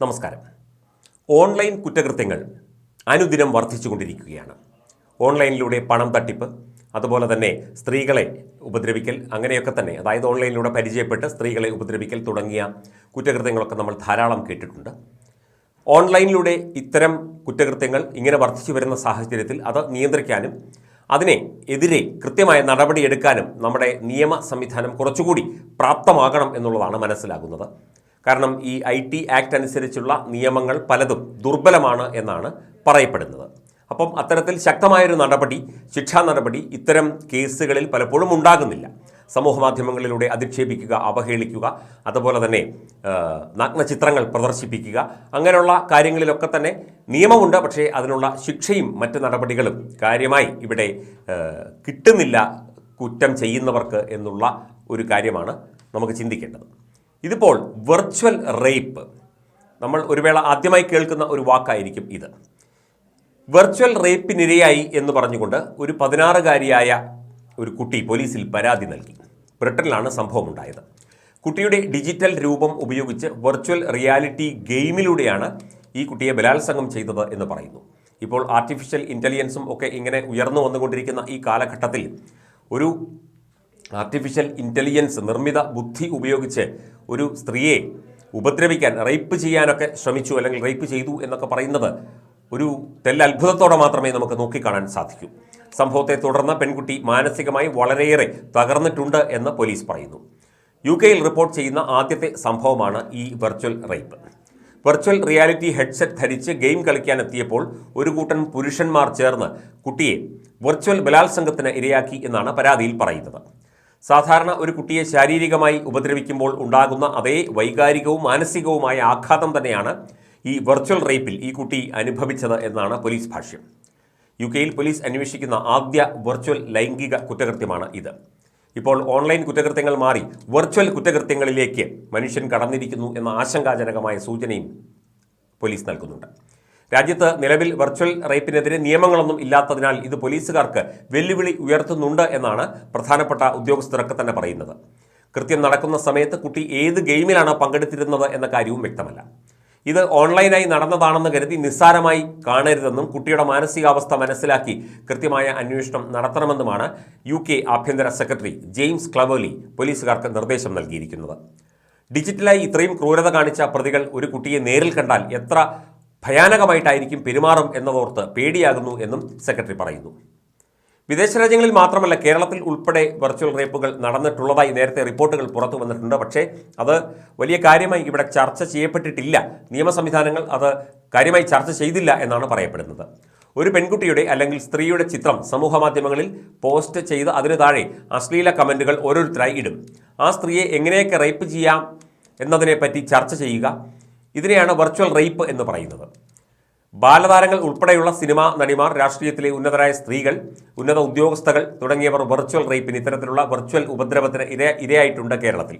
നമസ്കാരം. ഓൺലൈൻ കുറ്റകൃത്യങ്ങൾ അനുദിനം വർദ്ധിച്ചുകൊണ്ടിരിക്കുകയാണ്. ഓൺലൈനിലൂടെ പണം തട്ടിപ്പ് അതുപോലെ തന്നെ സ്ത്രീകളെ ഉപദ്രവിക്കൽ അങ്ങനെയൊക്കെ തന്നെ. അതായത് ഓൺലൈനിലൂടെ പരിചയപ്പെട്ട് സ്ത്രീകളെ ഉപദ്രവിക്കൽ തുടങ്ങിയ കുറ്റകൃത്യങ്ങളൊക്കെ നമ്മൾ ധാരാളം കേട്ടിട്ടുണ്ട്. ഓൺലൈനിലൂടെ ഇത്തരം കുറ്റകൃത്യങ്ങൾ ഇങ്ങനെ വർദ്ധിച്ചു വരുന്ന സാഹചര്യത്തിൽ അത് നിയന്ത്രിക്കാനും അതിനെ എതിരെ കൃത്യമായ നടപടിയെടുക്കാനും നമ്മുടെ നിയമ സംവിധാനം കുറച്ചുകൂടി പ്രാപ്തമാകണം എന്നുള്ളതാണ് മനസ്സിലാകുന്നത്. കാരണം ഈ ഐ ടി ആക്ട് അനുസരിച്ചുള്ള നിയമങ്ങൾ പലതും ദുർബലമാണ് എന്നാണ് പറയപ്പെടുന്നത്. അപ്പം അത്തരത്തിൽ ശക്തമായൊരു നടപടി ശിക്ഷാ നടപടി ഇത്തരം കേസുകളിൽ പലപ്പോഴും ഉണ്ടാകുന്നില്ല. സമൂഹ മാധ്യമങ്ങളിലൂടെ അധിക്ഷേപിക്കുക അവഹേളിക്കുക അതുപോലെ തന്നെ നഗ്ന നഗ്നചിത്രങ്ങൾ പ്രദർശിപ്പിക്കുക അങ്ങനെയുള്ള കാര്യങ്ങളിലൊക്കെ തന്നെ നിയമമുണ്ട്. പക്ഷേ അതിനുള്ള ശിക്ഷയും മറ്റ് നടപടികളും കാര്യമായി ഇവിടെ കിട്ടുന്നില്ല കുറ്റം ചെയ്യുന്നവർക്ക് എന്നുള്ള ഒരു കാര്യമാണ് നമുക്ക് ചിന്തിക്കേണ്ടത്. ഇതിപ്പോൾ വെർച്വൽ റേപ്പ് നമ്മൾ ഒരു വേള ആദ്യമായി കേൾക്കുന്ന ഒരു വാക്കായിരിക്കും ഇത്. വെർച്വൽ റേപ്പിനിരയായി എന്ന് പറഞ്ഞുകൊണ്ട് ഒരു പതിനാറുകാരിയായ ഒരു കുട്ടി പോലീസിൽ പരാതി നൽകി. ബ്രിട്ടനിലാണ് സംഭവം ഉണ്ടായത് കുട്ടിയുടെ ഡിജിറ്റൽ രൂപം ഉപയോഗിച്ച് വെർച്വൽ റിയാലിറ്റി ഗെയിമിലൂടെയാണ് ഈ കുട്ടിയെ ബലാത്സംഗം ചെയ്തത് എന്ന് പറയുന്നു. ഇപ്പോൾ ആർട്ടിഫിഷ്യൽ ഇന്റലിജൻസും ഒക്കെ ഇങ്ങനെ ഉയർന്നു വന്നുകൊണ്ടിരിക്കുന്ന ഈ കാലഘട്ടത്തിൽ ഒരു ആർട്ടിഫിഷ്യൽ ഇന്റലിജൻസ് നിർമ്മിത ബുദ്ധി ഉപയോഗിച്ച് ഒരു സ്ത്രീയെ ഉപദ്രവിക്കാൻ റേപ്പ് ചെയ്യാനൊക്കെ ശ്രമിച്ചു അല്ലെങ്കിൽ റേപ്പ് ചെയ്തു എന്നൊക്കെ പറയുന്നത് ഒരു തെല്ലത്ഭുതത്തോടെ മാത്രമേ നമുക്ക് നോക്കിക്കാണാൻ സാധിക്കൂ. സംഭവത്തെ തുടർന്ന് പെൺകുട്ടി മാനസികമായി വളരെയേറെ തകർന്നിട്ടുണ്ട് എന്ന് പോലീസ് പറയുന്നു. യു കെയിൽ റിപ്പോർട്ട് ചെയ്യുന്ന ആദ്യത്തെ സംഭവമാണ് ഈ virtual rape. Virtual reality headset ധരിച്ച് ഗെയിം കളിക്കാനെത്തിയപ്പോൾ ഒരു കൂട്ടം പുരുഷന്മാർ ചേർന്ന് കുട്ടിയെ വെർച്വൽ ബലാത്സംഗത്തിന് ഇരയാക്കി എന്നാണ് പരാതിയിൽ പറയുന്നത്. സാധാരണ ഒരു കുട്ടിയെ ശാരീരികമായി ഉപദ്രവിക്കുമ്പോൾ ഉണ്ടാകുന്ന അതേ വൈകാരികവും മാനസികവുമായ ആഘാതം തന്നെയാണ് ഈ വെർച്വൽ റേപ്പിൽ ഈ കുട്ടി അനുഭവിച്ചത് എന്നാണ് പോലീസ് ഭാഷ്യം. യു കെയിൽ പോലീസ് അന്വേഷിക്കുന്ന ആദ്യ വെർച്വൽ ലൈംഗിക കുറ്റകൃത്യമാണ് ഇത്. ഇപ്പോൾ ഓൺലൈൻ കുറ്റകൃത്യങ്ങൾ മാറി വെർച്വൽ കുറ്റകൃത്യങ്ങളിലേക്ക് മനുഷ്യൻ കടന്നിരിക്കുന്നു എന്ന ആശങ്കാജനകമായ സൂചനയും പോലീസ് നൽകുന്നുണ്ട്. രാജ്യത്ത് നിലവിൽ വെർച്വൽ റേപ്പിനെതിരെ നിയമങ്ങളൊന്നും ഇല്ലാത്തതിനാൽ ഇത് പോലീസുകാർക്ക് വെല്ലുവിളി ഉയർത്തുന്നുണ്ട് എന്നാണ് പ്രധാനപ്പെട്ട ഉദ്യോഗസ്ഥരൊക്കെ തന്നെ പറയുന്നത്. കൃത്യം നടക്കുന്ന സമയത്ത് കുട്ടി ഏത് ഗെയിമിലാണ് പങ്കെടുത്തിരുന്നത് എന്ന കാര്യവും വ്യക്തമല്ല. ഇത് ഓൺലൈനായി നടന്നതാണെന്ന് കരുതി നിസ്സാരമായി കാണരുതെന്നും കുട്ടിയുടെ മാനസികാവസ്ഥ മനസ്സിലാക്കി കൃത്യമായ അന്വേഷണം നടത്തണമെന്നുമാണ് യു കെ ആഭ്യന്തര സെക്രട്ടറി ജെയിംസ് ക്ലവേലി പോലീസുകാർക്ക് നിർദ്ദേശം നൽകിയിരിക്കുന്നത്. ഡിജിറ്റലായി ഇത്രയും ക്രൂരത കാണിച്ച പ്രതികൾ ഒരു കുട്ടിയെ നേരിൽ കണ്ടാൽ എത്ര ഭയാനകമായിട്ടായിരിക്കും പെരുമാറും എന്നതോർത്ത് പേടിയാകുന്നു എന്നും സെക്രട്ടറി പറയുന്നു. വിദേശ രാജ്യങ്ങളിൽ മാത്രമല്ല കേരളത്തിൽ ഉൾപ്പെടെ വെർച്വൽ റേപ്പുകൾ നടന്നിട്ടുള്ളതായി നേരത്തെ റിപ്പോർട്ടുകൾ പുറത്തു വന്നിട്ടുണ്ട്. പക്ഷേ അത് വലിയ കാര്യമായി ഇവിടെ ചർച്ച ചെയ്യപ്പെട്ടിട്ടില്ല. നിയമ സംവിധാനങ്ങൾ അത് കാര്യമായി ചർച്ച ചെയ്തില്ല എന്നാണ് പറയപ്പെടുന്നത്. ഒരു പെൺകുട്ടിയുടെ അല്ലെങ്കിൽ സ്ത്രീയുടെ ചിത്രം സമൂഹ മാധ്യമങ്ങളിൽ പോസ്റ്റ് ചെയ്ത് അതിന് താഴെ അശ്ലീല കമന്റുകൾ ഓരോരുത്തരായി ഇടും. ആ സ്ത്രീയെ എങ്ങനെയൊക്കെ റേപ്പ് ചെയ്യാം എന്നതിനെപ്പറ്റി ചർച്ച ചെയ്യുക ഇതിനെയാണ് വെർച്വൽ റേപ്പ് എന്ന് പറയുന്നത്. ബാലതാരങ്ങൾ ഉൾപ്പെടെയുള്ള സിനിമാ നടിമാർ രാഷ്ട്രീയത്തിലെ ഉന്നതരായ സ്ത്രീകൾ ഉന്നത ഉദ്യോഗസ്ഥകൾ തുടങ്ങിയവർ വെർച്വൽ റേപ്പിന് ഇത്തരത്തിലുള്ള വെർച്വൽ ഉപദ്രവത്തിന് ഇര ഇരയായിട്ടുണ്ട് കേരളത്തിൽ.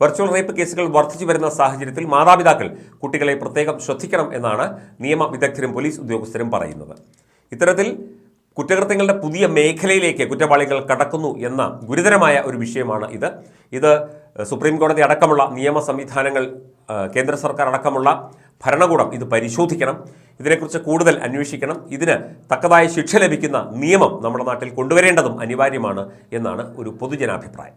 വെർച്വൽ റേപ്പ് കേസുകൾ വർദ്ധിച്ചു വരുന്ന സാഹചര്യത്തിൽ മാതാപിതാക്കൾ കുട്ടികളെ പ്രത്യേകം ശ്രദ്ധിക്കണം എന്നാണ് നിയമ വിദഗ്ധരും പോലീസ് ഉദ്യോഗസ്ഥരും പറയുന്നത്. ഇത്തരത്തിൽ കുറ്റകൃത്യങ്ങളുടെ പുതിയ മേഖലയിലേക്ക് കുറ്റവാളികൾ കടക്കുന്നു എന്ന ഗുരുതരമായ ഒരു വിഷയമാണ് ഇത്. ഇത് സുപ്രീം കോടതി അടക്കമുള്ള നിയമ സംവിധാനങ്ങൾ കേന്ദ്ര സർക്കാർ അടക്കമുള്ള ഭരണകൂടം ഇത് പരിശോധിക്കണം. ഇതിനെക്കുറിച്ച് കൂടുതൽ അന്വേഷിക്കണം. ഇതിന് തക്കതായ ശിക്ഷ ലഭിക്കുന്ന നിയമം നമ്മുടെ നാട്ടിൽ കൊണ്ടുവരേണ്ടതും അനിവാര്യമാണ് എന്നാണ് ഒരു പൊതുജനാഭിപ്രായം.